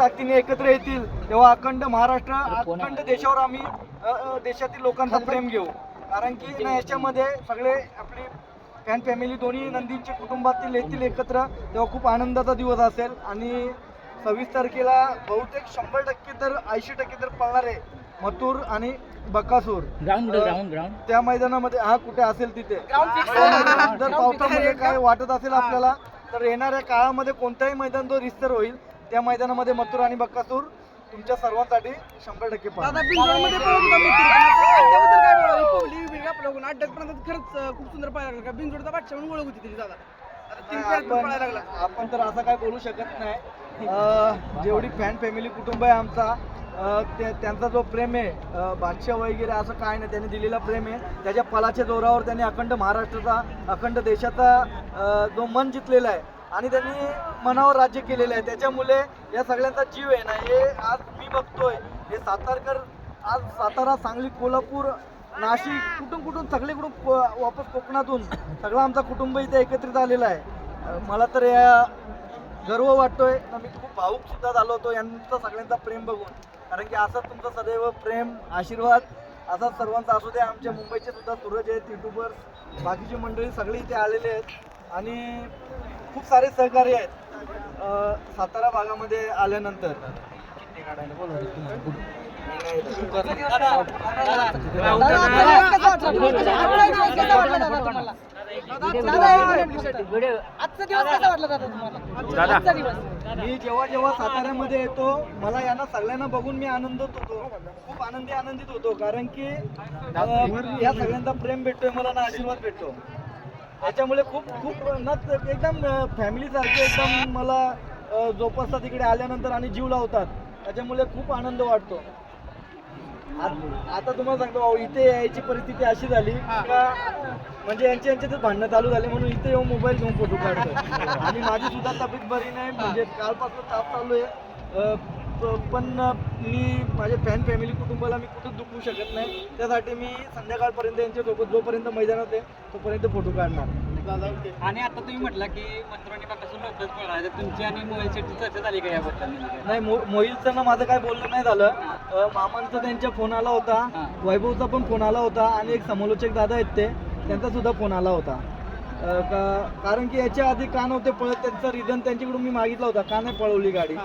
ताकदीने एकत्र येतील तेव्हा अखंड महाराष्ट्र अखंड देशावर आम्ही देशातील लोकांचा प्रेम घेऊ. कारण की ना याच्यामध्ये सगळे आपली फॅन फॅमिली दोन्ही नंदींचे कुटुंबातील येतील एकत्र तेव्हा खूप आनंदाचा दिवस असेल. आणि सव्वीस तारखेला बहुतेक शंभर टक्के तर ऐंशी टक्के तर पळणार आहे मथुर आणि बकासूर. ग्राउंड ग्राउंड ग्राउंड त्या मैदानामध्ये हा कुठे असेल तिथे? जर पावसामध्ये काय वाटत असेल आपल्याला तर येणाऱ्या काळामध्ये कोणताही मैदान जो रिस्तर होईल. त्या मैदानामध्ये मथुर आणि बक्कासूर तुमच्या सर्वांसाठी शंभर टक्के दादा पाहणार. बिंजोडमध्ये पळत होता मित्र अड्ड्याबद्दल काय बोलावं? पब्लिक बिब्लिक आपल्या अड्ड्यापर्यंत खरंच अं, खूप सुंदर पाहायला लागला. का बिंजोडचा बादशाह म्हणून ओळख होती त्याची दादा. आता तीन फेऱ्यात पण पळायला लागला. आपण तर असं काय बोलू शकत नाही. अं, जेवढी फॅन फॅमिली कुटुंब आहे आमचा अं, त्यांचा जो प्रेम आहे अं, बादशाह वगैरे असं काय नाही. त्यांनी दिलेला प्रेम आहे. त्याच्या पलाच्या जोरावर त्यांनी अखंड महाराष्ट्राचा अखंड देशाचा अं, जो मन जिंकलेला आहे आणि त्यांनी मनावर राज्य केलेलं आहे. त्याच्यामुळे या सगळ्यांचा जीव आहे ना हे आज मी बघतोय. हे सातारकर आज सातारा सांगली कोल्हापूर नाशिक कुठून कुठून सगळीकडून वापस कोकणातून सगळं आमचा कुटुंब इथे एकत्रित आलेला आहे. मला तर या गर्व वाटतोय. मी खूप भाऊक सुद्धा झालो होतो यांचा सगळ्यांचा प्रेम बघून. कारण की असं तुमचं सदैव प्रेम आशीर्वाद असाच सर्वांचा असू दे. आमच्या मुंबईचे सुद्धा सूरज आहेत युट्यूबर्स बाकीची मंडळी सगळी इथे आलेले आहेत. आणि खूप सारे सहकारी आहेत. अं, सातारा भागामध्ये आल्यानंतर. आजचा दिवस कसा वाटला दादा. तुम्हाला आजचा दिवस. मी जेव्हा जेव्हा साताऱ्यामध्ये येतो मला यांना सगळ्यांना बघून मी आनंदित होतो. खूप आनंदी आनंदित होतो कारण की या सगळ्यांचा प्रेम भेटतोय मला ना आशीर्वाद भेटतो. त्याच्यामुळे खूप खूप न एकदम फॅमिली सारखे एकदम मला जोपासतात तिकडे आल्यानंतर आणि जीव लावतात. त्याच्यामुळे खूप आनंद वाटतो. आता तुम्हाला सांगतो भाऊ इथे यायची परिस्थिती अशी झाली का म्हणजे यांच्या यांच्यातच भांडणं चालू झाले म्हणून इथे येऊन मोबाईल घेऊन फोटो काढतो आणि माझी सुद्धा तब्येत बरी नाही म्हणजे कालपासून ताप चालू आहे. पण मी माझ्या फॅन फॅमिली कुटुंबाला मी कुठंच दुखवू शकत नाही. त्यासाठी मी संध्याकाळपर्यंत यांच्यासोबत जोपर्यंत मैदानात आहे तोपर्यंत फोटो काढणार. आणि आता तुम्ही म्हटलं की मंत्रोनी पासून लवकरच पळणार आहे. तर तुमची आणि मोबाईल सेटची चर्चा झाली का याबद्दल? नाही मो मोहिलचं ना माझं काय बोलणं नाही झालं. मामांचा त्यांच्या फोन आला होता. हां. वैभवचा पण फोन आला होता आणि एक समालोचक दादा आहेत ते. त्यांचा सुद्धा फोन आला होता. का कारण की याच्या आधी का नव्हते पळत त्यांचा रिझन त्यांच्याकडून मी मागितला होता. का नाही पळवली गाडी?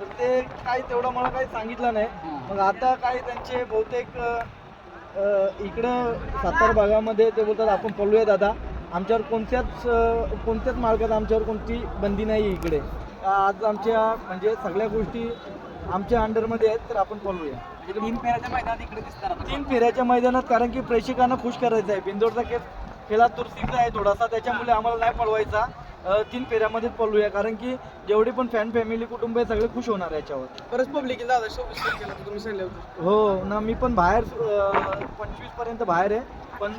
तर ते काही तेवढं मला काही सांगितलं नाही. मग आता काही त्यांचे बहुतेक इकडं सातारा भागामध्ये ते बोलतात आपण पळूया दादा. आमच्यावर कोणत्याच कोणत्याच मार्गात आमच्यावर कोणती बंदी नाही आहे इकडे. आज आमच्या म्हणजे सगळ्या गोष्टी आमच्या अंडरमध्ये आहेत तर आपण पळूया. तीन पेराच्या मैदानात इकडे दिसणार. तीन फेऱ्याच्या मैदानात कारण की प्रेक्षकांना खुश करायचं आहे. बिंदोडचा खेळ खेळा तुरसीचा आहे थोडासा त्याच्यामुळे आम्हाला नाही पळवायचा. तीन फेऱ्यामध्येच पळूया कारण की जेवढी पण फॅन फॅमिली कुटुंब आहे सगळे खुश होणार आहे याच्यावर. बरंच पब्लिक दादा. शोभीस केला तुम्ही सांगितलं होतं. हो ना मी पण बाहेर पंचवीसपर्यंत बाहेर आहे. पण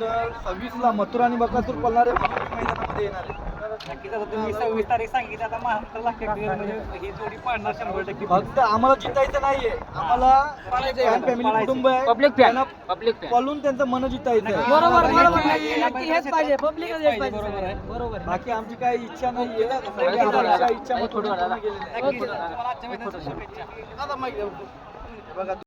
सव्वीसला मथुरा आणि बकासूर पळणार आहे म्हणून मी मैदानामध्ये येणार आहे. नक्कीच आता तुम्ही सव्वीस तारीख सांगितली आता महाराष्ट्राला क्रिकेट म्हणजे ही. जोडी पाडणार शंभर टक्के. फक्त आम्हाला जितायचं नाहीये. आम्हाला फॅन फॅमिली कुटुंब आहे. पब्लिक त्यांना पब्लिक पळून त्यांचं मन जितायचं आहे. बरोबर बरोबर. नक्की- नक्की- नक्की हेच पाहिजे. पब्लिक हेच पाहिजे. बरोबर आहे. बरोबर आहे. बाकी आमची काही इच्छा नाहीये. सगळी इच्छा. नक्कीच तुम्हाला आजच्या मैदानाच्या शुभेच्छा. बघा.